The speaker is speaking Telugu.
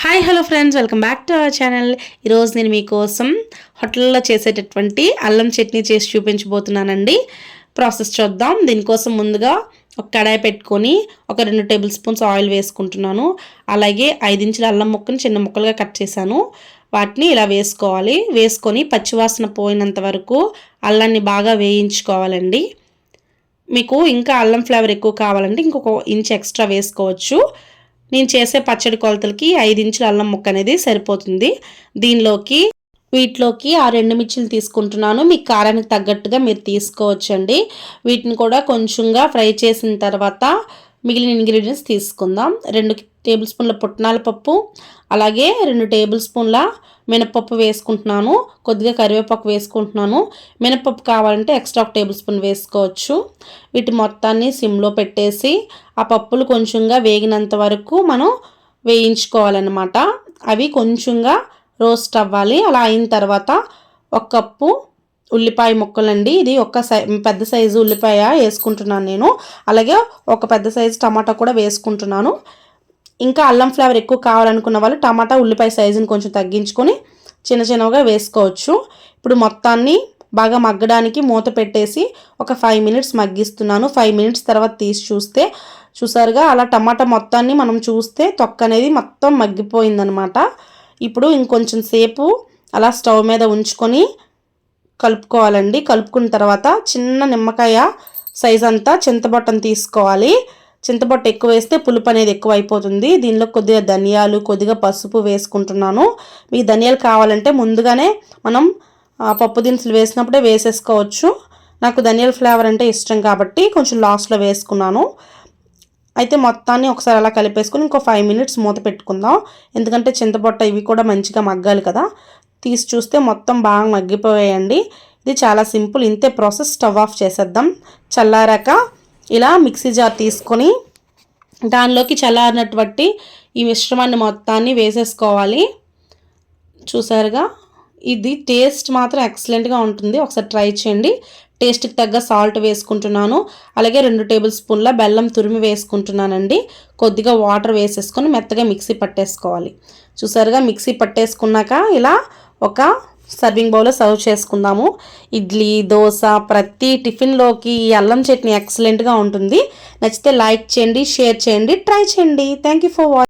Hi hello friends welcome back to our channel ఈరోజు నేను మీకోసం హోటల్లో చేసేటటువంటి అల్లం చట్నీ చేసి చూపించబోతున్నానండి. ప్రాసెస్ చూద్దాం. దీనికోసం ముందుగా ఒక కడాయి పెట్టుకొని ఒక రెండు టేబుల్ స్పూన్స్ ఆయిల్ వేసుకుంటున్నాను. అలాగే ఐదించుల అల్లం ముక్కని చిన్న ముక్కలుగా కట్ చేశాను. వాటిని ఇలా వేసుకోవాలి. వేసుకొని పచ్చివాసన పోయినంత వరకు అల్లాన్ని బాగా వేయించుకోవాలండి. మీకు ఇంకా అల్లం ఫ్లేవర్ ఎక్కువ కావాలంటే ఇంకొక ఇంచ్ ఎక్స్ట్రా వేసుకోవచ్చు. నేను చేసే పచ్చడి కొలతలకి ఐదు ఇంచుల అల్లం ముక్క అనేది సరిపోతుంది. దీనిలోకి వీటిలోకి ఆ రెండు మిర్చిలు తీసుకుంటున్నాను. మీ కారానికి తగ్గట్టుగా మీరు తీసుకోవచ్చండి. వీటిని కూడా కొంచెంగా ఫ్రై చేసిన తర్వాత మిగిలిన ఇంగ్రీడియంట్స్ తీసుకుందాం. రెండు టేబుల్ స్పూన్ల పుట్నాల పప్పు అలాగే రెండు టేబుల్ స్పూన్ల మినపప్పు వేసుకుంటున్నాను కొద్దిగా కరివేపాకు వేసుకుంటున్నాను. మినపప్పు కావాలంటే ఎక్స్ట్రా ఒక టేబుల్ స్పూన్ వేసుకోవచ్చు. వీటి మొత్తాన్ని సిమ్లో పెట్టేసి ఆ పప్పులు కొంచెంగా వేగినంత వరకు మనం వేయించుకోవాలన్నమాట. అవి కొంచెంగా రోస్ట్ అవ్వాలి. అలా అయిన తర్వాత ఒక కప్పు ఉల్లిపాయ ముక్కలండి. ఇది ఒక సై పెద్ద సైజు ఉల్లిపాయ వేసుకుంటున్నాను నేను. అలాగే ఒక పెద్ద సైజు టమాటా కూడా వేసుకుంటున్నాను. ఇంకా అల్లం ఫ్లేవర్ ఎక్కువ కావాలనుకున్న వాళ్ళు టమాటా ఉల్లిపాయ సైజుని కొంచెం తగ్గించుకొని చిన్న చిన్నగా వేసుకోవచ్చు. ఇప్పుడు మొత్తాన్ని బాగా మగ్గడానికి మూత పెట్టేసి ఒక ఫైవ్ మినిట్స్ మగ్గిస్తున్నాను. ఫైవ్ మినిట్స్ తర్వాత తీసి చూస్తే చూసారుగా అలా టమాటా మొత్తాన్ని మనం చూస్తే తొక్క అనేది మొత్తం మగ్గిపోయిందనమాట ఇప్పుడు ఇంకొంచెం సేపు అలా స్టవ్ మీద ఉంచుకొని కలుపుకోవాలండి. కలుపుకున్న తర్వాత చిన్న నిమ్మకాయ సైజ్ అంతా చింతబొట్టను తీసుకోవాలి. చింతపట్టు ఎక్కువ వేస్తే పులుపు అనేది ఎక్కువ అయిపోతుంది దీనిలో కొద్దిగా ధనియాలు కొద్దిగా పసుపు వేసుకుంటున్నాను. మీకు ధనియాలు కావాలంటే ముందుగానే మనం పప్పు దినుసులు వేసినప్పుడే వేసేసుకోవచ్చు. నాకు ధనియాల ఫ్లేవర్ అంటే ఇష్టం కాబట్టి కొంచెం లాస్ట్లో వేసుకున్నాను. అయితే మొత్తాన్ని ఒకసారి అలా కలిపేసుకుని ఇంకో ఫైవ్ మినిట్స్ మూత పెట్టుకుందాం. ఎందుకంటే చింతపొట్ట ఇవి కూడా మంచిగా మగ్గాలి కదా. తీసి చూస్తే మొత్తం బాగా మగ్గిపోయాయండి. ఇది చాలా సింపుల్. ఇంతే ప్రాసెస్ స్టవ్ ఆఫ్ చేసేద్దాం. చల్లారాక ఇలా మిక్సీ జార్ తీసుకొని దానిలోకి చల్లారినటువంటి ఈ మిశ్రమాన్ని మొత్తాన్ని వేసేసుకోవాలి. చూసారుగా? ఇది టేస్ట్ మాత్రం ఎక్సలెంట్గా ఉంటుంది. ఒకసారి ట్రై చేయండి. టేస్ట్కి తగ్గ సాల్ట్ వేసుకుంటున్నాను. అలాగే రెండు టేబుల్ స్పూన్ల బెల్లం తురిమి వేసుకుంటున్నానండి. కొద్దిగా వాటర్ వేసేసుకొని మెత్తగా మిక్సీ పట్టేసుకోవాలి. చూసారుగా? మిక్సీ పట్టేసుకున్నాక ఇలా ఒక సర్వింగ్ బౌల్లో సర్వ్ చేసుకుందాము. ఇడ్లీ దోశ ప్రతి టిఫిన్లోకి ఈ అల్లం చట్నీ ఎక్సలెంట్గా ఉంటుంది. నచ్చితే లైక్ చేయండి షేర్ చేయండి ట్రై చేయండి. Thank you for watching